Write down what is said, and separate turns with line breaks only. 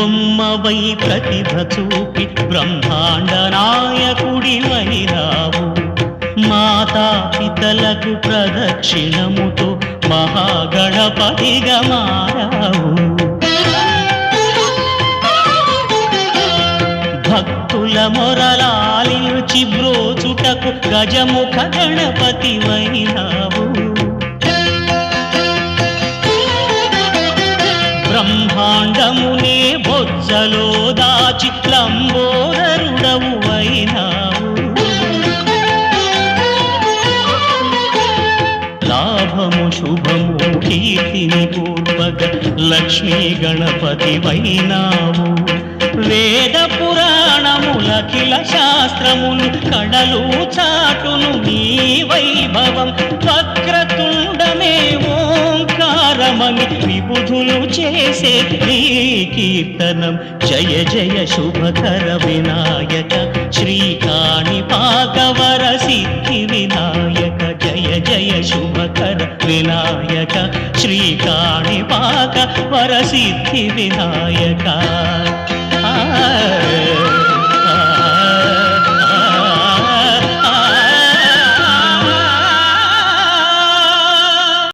బొమ్మవై ప్రతిభ చూపి బ్రహ్మాండ నాయకుడి వైరావు. మాతా పితలకు ప్రదక్షిణముతో మహాగణపతిగా మారావు. భక్తుల మొరలాలించి బ్రోచుటకు గజముఖ గణపతి వైరావు. బ్రహ్మాండమునే బొజ్జలో దాచి లంబోదరుడవు అయినావు. లాభము శుభము కీర్తిని పూర్వక లక్ష్మీ గణపతి వైనావు వేద పురాణములఖిల శాస్త్రములు కడలు చాటును నీ వైభవం. వక్రతుండమే ఓంకారమని చేసే నీ కీర్తనం. జయ జయ శుభకర వినాయక. శ్రీకాణి పాకవర సిద్ధి వినాయక. జయ జయ శుభకర వినాయక. శ్రీకాణి పాక వర సిద్ధి వినాయక. ఆ.